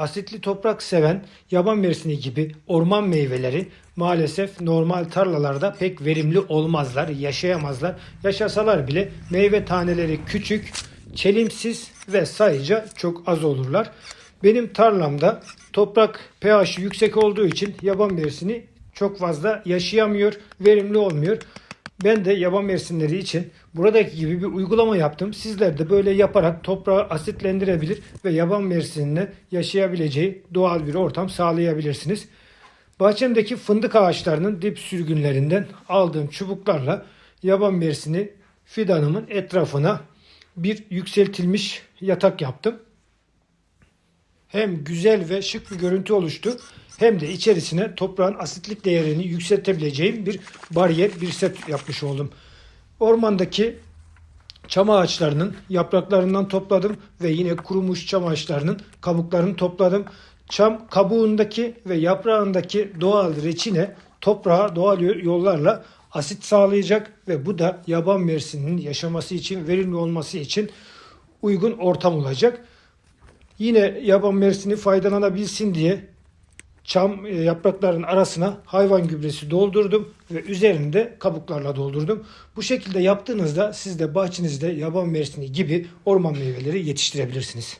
Asitli toprak seven yaban mersini gibi orman meyveleri maalesef normal tarlalarda pek verimli olmazlar, yaşayamazlar. Yaşasalar bile meyve taneleri küçük, çelimsiz ve sayıca çok az olurlar. Benim tarlamda toprak pH'i yüksek olduğu için yaban mersini çok fazla yaşayamıyor, verimli olmuyor. Ben de yaban mersinleri için buradaki gibi bir uygulama yaptım. Sizler de böyle yaparak toprağı asitlendirebilir ve yaban mersinine yaşayabileceği doğal bir ortam sağlayabilirsiniz. Bahçemdeki fındık ağaçlarının dip sürgünlerinden aldığım çubuklarla yaban mersini fidanımın etrafına bir yükseltilmiş yatak yaptım. Hem güzel ve şık bir görüntü oluştu hem de içerisine toprağın asitlik değerini yükseltebileceğim bir bariyer, bir set yapmış oldum. Ormandaki çam ağaçlarının yapraklarından topladım ve yine kurumuş çam ağaçlarının kabuklarını topladım. Çam kabuğundaki ve yaprağındaki doğal reçine toprağa doğal yollarla asit sağlayacak ve bu da yaban mersinin yaşaması için, verimli olması için uygun ortam olacak. Yine yaban mersini faydalanabilsin diye çam e, yaprakların arasına hayvan gübresi doldurdum ve üzerinde kabuklarla doldurdum. Bu şekilde yaptığınızda siz de bahçenizde yaban mersini gibi orman meyveleri yetiştirebilirsiniz.